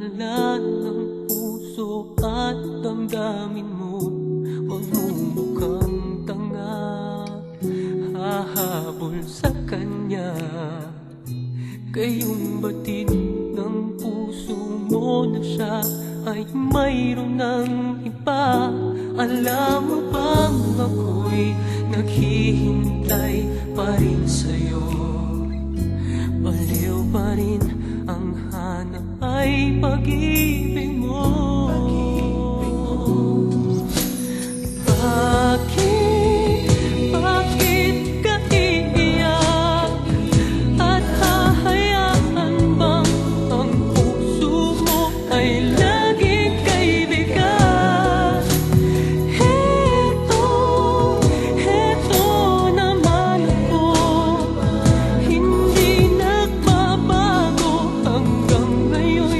lahat ng puso at damdamin mo. Magmumukhang tanga Hahabol sa kanya. Kayong batid ng puso mo na siya Ay mayroon ng iba? Alam mo bang ako'y naghihintay pa rin sa'yo? Baliw pa rin pag-ibig mo. Bakit, bakit ka iiyak? At hahayaan bang ang puso mo ay laging kaibigan naman ako. Hindi nagbabago hanggang ngayon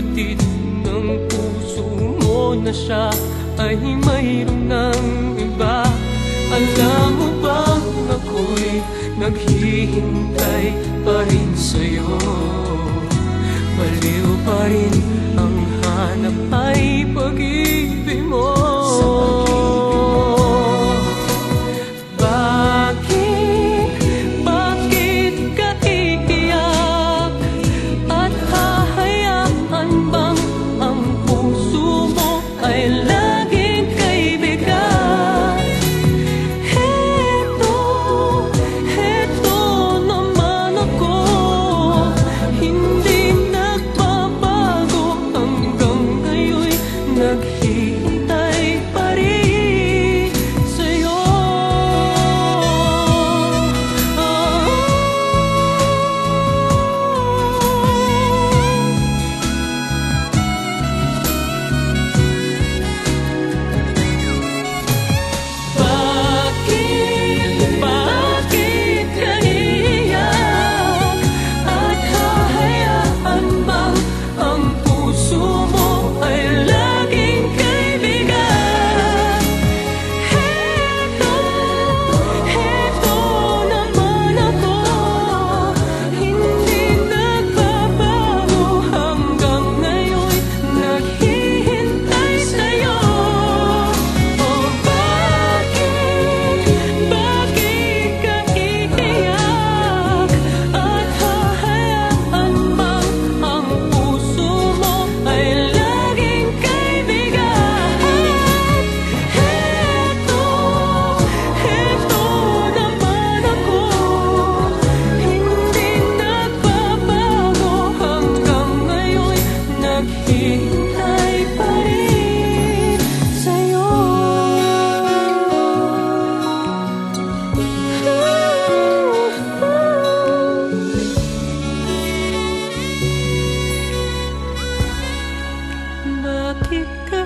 Batid ng puso mo na siya ay mayroon ng iba. Alam mo bang ako'y naghihintay pa rin sa'yo? Baliw pa rin ang hanap ay pag-ibig Bakit ka